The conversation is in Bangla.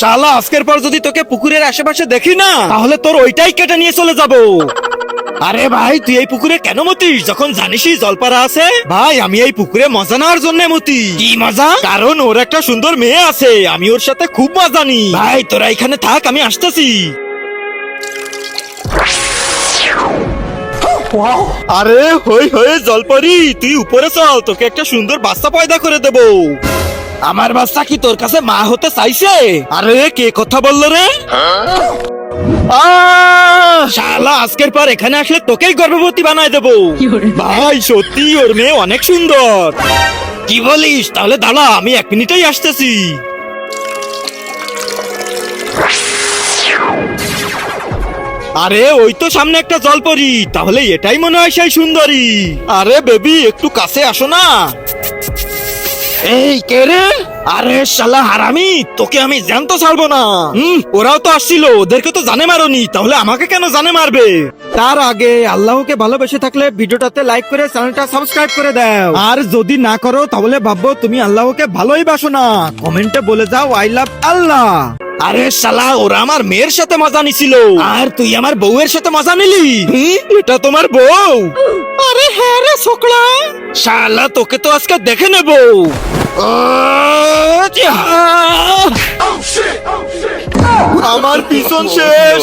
শালা আজকের পর যদি তোকে পুকুরের আশেপাশে দেখি না তাহলে তোর ওইটাই কেটে নিয়ে চলে যাব। আরে ভাই তুই এই পুকুরে কেন মতিস? যখন জানিসই জলপারা আছে ভাই আমি এই পুকুরে মজা নেওয়ার জন্য মতি কি মজা? কারণ ওর একটা সুন্দর মেয়ে আছে আমি ওর সাথে খুব মজা নি। ভাই তোরা এখানে থাক আমি আসতেছি। আরে হই হয়ে জলপরি তুই উপরে চল তোকে একটা সুন্দর বাচ্চা পয়দা করে দেব। আমার বাচ্চা কি তোর কাছে মা হতে চাইছে? আরে কে কথা বলল রে! শালা আজকের পর এখানে আসলে তোকেই গর্ভবতী বানায় দেবো। ভাই সত্যি ওর মেয়ে অনেক সুন্দর। কি বলিস? তাহলে দাঁড়া আমি এক মিনিটেই আসতেছি। আরে ওই তো সামনে একটা জলপরি। তাহলে এটাই মনে হয় সেই সুন্দরী। আরে বেবি একটু কাছে আসো না। এই কে রে? আরে শালা হারামি তোকে আমি জ্যান্ত ছাড়বো না। হুম ওরাও তো আসছিল ওদেরকে তো জানে মারোনি তাহলে আমাকে কেন জানে মারবে? তার আগে আল্লাহকে ভালোবেসে থাকলে ভিডিওটাতে লাইক করে চ্যানেলটা সাবস্ক্রাইব করে দাও। আর যদি না করো তাহলে ভাববো তুমি আল্লাহকে ভালোই বাসো না। কমেন্টে বলে যাও আই লাভ আল্লাহ। আরে শালা ওরা আমার মেয়ের সাথে মজা নিছিল। আর তুই আমার বউয়ের সাথে মজা নিলি? এটা তোমার বউ। হ্যাঁ রে ছোকরা শালা তোকে তো আজকে দেখে নেব। আমার পিছন শেষ!